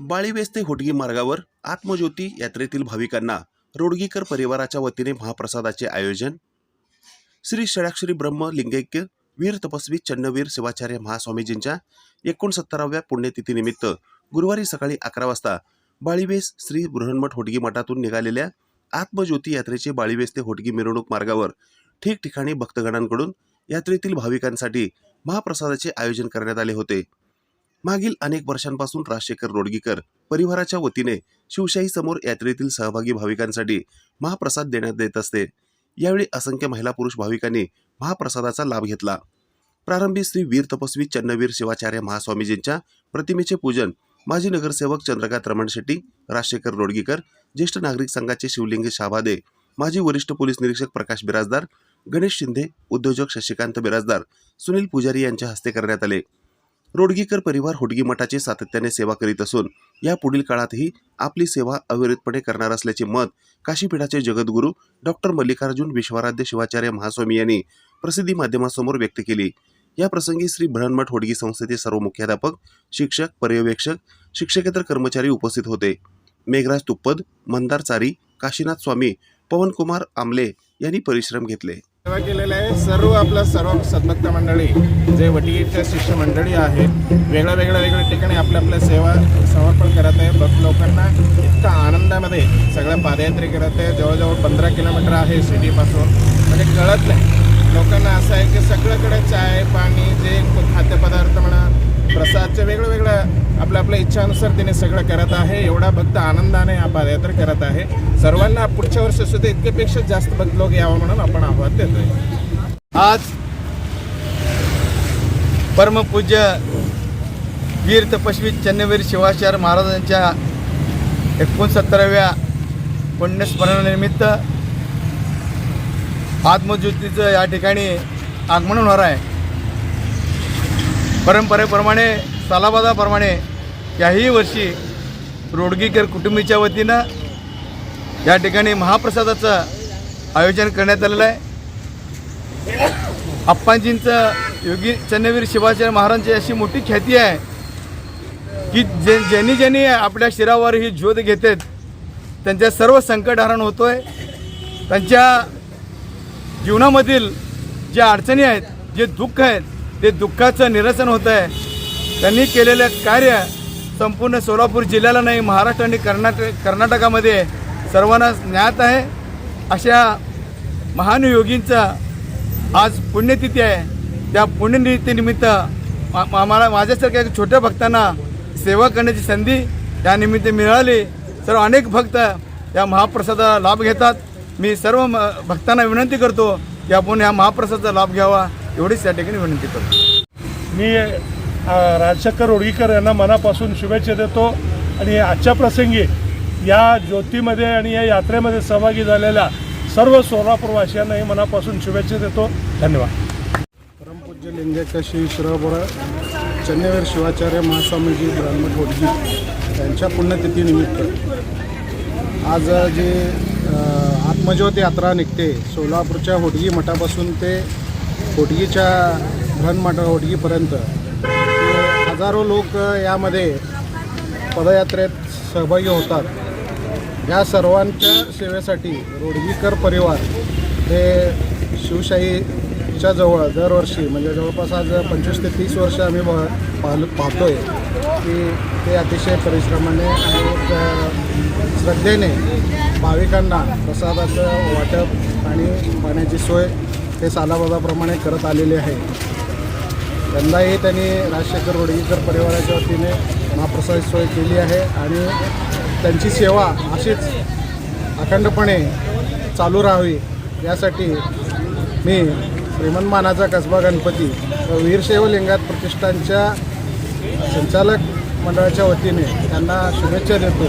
बाळीवेस ते होटगी मार्गावर आत्मज्योती यात्रेतील भाविकांना रोडगीकर परिवाराच्या वतीने महाप्रसादाचे आयोजन. श्री षडाक्षरी ब्रह्म लिंगैक्य वीर तपस्वी चन्नवीर शिवाचार्य महास्वामीजींच्या एकोणसत्तराव्या पुण्यतिथीनिमित्त गुरुवारी सकाळी अकरा वाजता बाळीवेस श्री बृहन्मठ होटगी मठातून निघालेल्या आत्मज्योती यात्रेचे बाळीवेस ते होटगी मिरवणूक मार्गावर ठिकठिकाणी भक्तगणांकडून यात्रेतील भाविकांसाठी महाप्रसादाचे आयोजन करण्यात आले होते. मागील अनेक वर्षांपासून राजशेखर रोडगीकर परिवाराच्या वतीने शिवशाही समोर यात्रेतील सहभागी भाविकांसाठी महाप्रसाद देण्यात येत असते. यावेळी असंख्य महिला पुरुष भाविकांनी महाप्रसादाचा लाभ घेतला. प्रारंभी श्री वीर तपस्वी चन्नवीर शिवाचार्य महास्वामीजींच्या प्रतिमेचे पूजन माजी नगरसेवक चंद्रकांत रमण शेट्टी राजशेखर रोडगीकर ज्येष्ठ नागरिक संघाचे शिवलिंग शाभादे माजी वरिष्ठ पोलीस निरीक्षक प्रकाश बिराजदार गणेश शिंदे उद्योजक शशिकांत बिराजदार सुनील पुजारी यांच्या हस्ते करण्यात आले. रोडगीकर परिवार होडगी मठाची सातत्याने सेवा करीत असून या पुढील काळातही आपली सेवा अविरतपणे करणार असल्याचे मत काशीपीठाचे जगद्गुरू डॉक्टर मल्लिकार्जुन विश्वराध्य शिवाचार्य महास्वामी यांनी प्रसिद्धी माध्यमासमोर व्यक्त केली. या प्रसंगी श्री भरणमठ होडगी संस्थेचे सर्व मुख्याध्यापक शिक्षक पर्यवेक्षक शिक्षकेतर कर्मचारी उपस्थित होते. मेघराज तुप्पद मंदार चारी काशीनाथ स्वामी पवनकुमार आमले यांनी परिश्रम घेतले. सेवा केलेल्या आहे. सर्व आपल्या सर्व सद्भक्त मंडळी जे वटीच्या शिष्य मंडळी आहेत वेगळ्या वेगळ्या वेगळ्या ठिकाणी आपल्या आपल्या सेवा समर्पण करत आहे. भक्त लोकांना इतका आनंदामध्ये सगळ्या पादयात्री करत आहे. जवळजवळ पंधरा किलोमीटर आहे सिटीपासून. म्हणजे कळत नाही. लोकांना असं आहे की सगळीकडे चाय पाणी जे खाद्यपदार्थ म्हणा प्रसादच्या वेगळं वेगळं आपल्या आपल्या इच्छानुसार तिने सगळं करत आहे. एवढा भक्त आनंदाने हा पादयात्रा करत आहे. सर्वांना पुढच्या वर्षी सुद्धा इतकेपेक्षा जास्त भक्त लोक यावं म्हणून आपण आव्हान देतोय. आज परमपूज्य वीर तपस्वी चन्नवीर शिवाचार्य महाराजांच्या एकोणसत्तराव्या पुण्यस्मरणानिमित्त आत्मज्योतीचं या ठिकाणी आगमन होणार आहे. परंपरेप्रमाणे सालाबादाप्रमाणे याही वर्षी रोडगीकर कुटुंबीच्या वतीनं या ठिकाणी महाप्रसादाचं आयोजन करण्यात आलेलं आहे. आप्पांजींचं योगी चन्नवीर शिवाचार्य महाराजांची अशी मोठी ख्याती आहे की जे ज्यांनी ज्यांनी आपल्या शिरावर ही ज्योत घेतात त्यांच्या सर्व संकट हरण आहे त्यांच्या जीवनामधील ज्या अडचणी आहेत जे दुःख आहेत ते दुःखाचं निरसन होतं आहे त्यांनी केलेलं कार्य संपूर्ण सोलापूर जिल्ह्याला नाही महाराष्ट्र आणि कर्नाटक कर्नाटकामध्ये सर्वांना ज्ञात आहे. अशा महान योगींचा आज पुण्यतिथी आहे. त्या पुण्यतिथीनिमित्त मा- मला माझ्यासारख्या छोट्या भक्तांना सेवा करण्याची संधी त्यानिमित्त मिळाली. सर्व अनेक भक्त या महाप्रसादाचा लाभ घेतात. मी सर्व म- भक्तांना विनंती करतो की आपण या महाप्रसादाचा लाभ घ्यावा. एवढीच या ठिकाणी विनंती करतो. मी राजशेखर रोडगीकर यांना मनापासून शुभेच्छा देतो आणि आजच्या प्रसंगी या ज्योतीमध्ये आणि या यात्रेमध्ये सहभागी झालेल्या सर्व सोलापूरवासियांनाही मनापासून शुभेच्छा देतो. धन्यवाद. परमपूज्य लिंगेक श्री शिरोबोरा चन्नवीर शिवाचार्य महास्वामीजी ब्रह्मठ होडगी यांच्या पुण्यतिथीनिमित्त आज जी आत्मज्योत यात्रा निघते सोलापूरच्या होडगी मठापासून ते होटगीच्या ब्रह्मठ होटगीपर्यंत हजारो लोक यामध्ये पदयात्रेत सहभागी होतात. या सर्वांच्या सेवेसाठी रोडगीकर परिवार हे शिवशाहीच्या जवळ दरवर्षी म्हणजे जवळपास आज पंचवीस ते तीस वर्ष आम्ही ब- पाहल पाहतोय की ते अतिशय परिश्रमाने आणि श्रद्धेने भाविकांना प्रसादाचं वाटप आणि पाण्याची सोय हे सालाबाजाप्रमाणे करत आलेले आहे. यंदाही त्यांनी राजशेखर रोडगीकर परिवाराच्या वतीने महाप्रसाद सोय केली आहे आणि त्यांची सेवा अशीच अखंडपणे चालू राहावी यासाठी मी श्रीमंतमानाचा कसबा गणपती व वीरशैव लिंगात प्रतिष्ठानच्या संचालक मंडळाच्या वतीने त्यांना शुभेच्छा देतो.